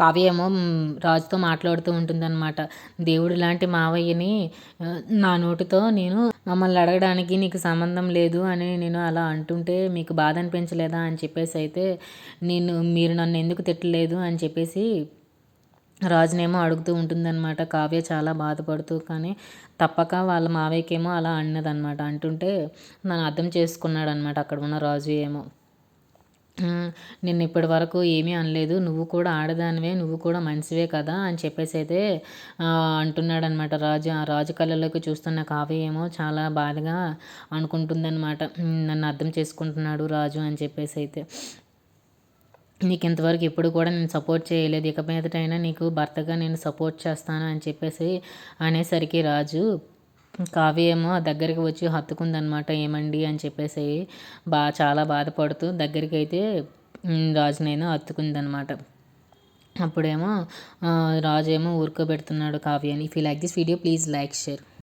కావ్య ఏమో రాజుతో మాట్లాడుతూ ఉంటుందన్నమాట. దేవుడు లాంటి మావయ్యని నా నోటితో నేను మమ్మల్ని అడగడానికి నీకు సంబంధం లేదు అని నేను అలా అంటుంటే మీకు బాధ అనిపించలేదా అని చెప్పేసి అయితే నేను మీరు నన్ను ఎందుకు తిట్టలేదు అని చెప్పేసి రాజునేమో అడుగుతూ ఉంటుందన్నమాట. కావ్య చాలా బాధపడుతూ కానీ తప్పక వాళ్ళ మావయ్యకేమో అలా అన్నదన్నమాట. అంటుంటే నన్ను అర్థం చేసుకున్నాడు అనమాట అక్కడ ఉన్న రాజు ఏమో. నిన్ను ఇప్పటి వరకు ఏమీ అనలేదు. నువ్వు కూడా ఆడదానివే నువ్వు కూడా మనిషివే కదా అని చెప్పేసి అయితే అంటున్నాడనమాట రాజు. ఆ రాజు కళ్ళలోకి చూస్తున్న కావ్య ఏమో చాలా బాధగా అనుకుంటుందన్నమాట. నన్ను అర్థం చేసుకుంటున్నాడు రాజు అని చెప్పేసి అయితే. నీకు ఇంతవరకు ఎప్పుడు కూడా నేను సపోర్ట్ చేయలేదు. ఇక మీదటైనా నీకు భర్తగా నేను సపోర్ట్ చేస్తాను అని చెప్పేసి అనేసరికి రాజు కావ్య ఏమో దగ్గరికి వచ్చి హత్తుకుందనమాట ఏమండి? అని చెప్పేసి బా చాలా బాధపడుతూ దగ్గరికి అయితే రాజునైనా హత్తుకుందనమాట. అప్పుడేమో రాజు ఏమో ఊరుకోబెడుతున్నాడు కావ్యని if you like this video please like share